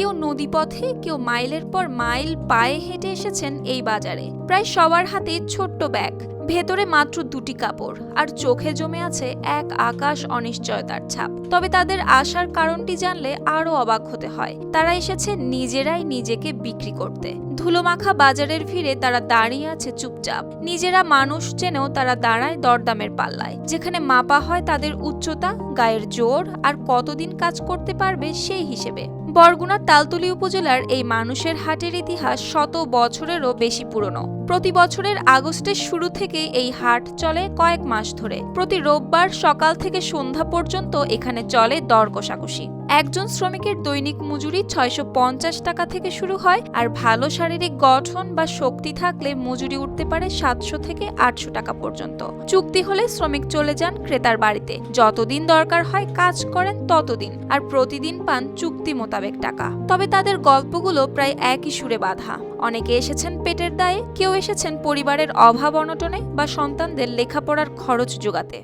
কেউ নদীপথে, কেউ মাইলের পর মাইল পায়ে হেঁটে এসেছেন এই বাজারে। প্রায় সবার হাতে ছোট্ট ব্যাগ। ভেতরে মাত্র দুটি কাপড়, আর চোখে জমে আছে এক আকাশ অনিশ্চয়তার ছাপ। তবে তাদের আসার কারণটি জানলে আরও অবাক হতে হয়। তারা এসেছে নিজেরাই নিজেকে বিক্রি করতে। ধুলোমাখা বাজারের ভিড়ে তারা দাঁড়িয়ে আছে চুপচাপ। নিজেরা মানুষ চেনেও তারা দাঁড়ায় দরদামের পাল্লায়। যেখানে মাপা হয় তাদের উচ্চতা, গায়ের জোর, আর কতদিন কাজ করতে পারবে সেই হিসেবে। বরগুনার তালতলি উপজেলার এই মানুষের হাটের ইতিহাস শত বছরেরও বেশি পুরনো। প্রতি বছরের আগস্টের শুরু থেকে এই হাট চলে কয়েক মাস ধরে। প্রতি রোববার সকাল থেকে সন্ধ্যা পর্যন্ত এখানে চলে দর কষাকষি। একজন শ্রমিকের দৈনিক মজুরি ছয়শো পঞ্চাশ টাকা থেকে শুরু হয় আর ভালো শারীরিক গঠন বা শক্তি থাকলে মজুরি উঠতে পারে সাতশো থেকে আটশো টাকা পর্যন্ত। চুক্তি হলে শ্রমিক চলে যান ক্রেতার বাড়িতে। যতদিন দরকার হয় কাজ করেন ততদিন আর প্রতিদিন পান চুক্তি মোতাবেক টাকা। তবে তাদের গল্পগুলো প্রায় একই সুরে বাঁধা। অনেকে এসেছেন পেটের দায়ে কেউ এসেছেন পরিবারের অভাব অনটনে বা সন্তানদের লেখাপড়ার খরচ যোগাতে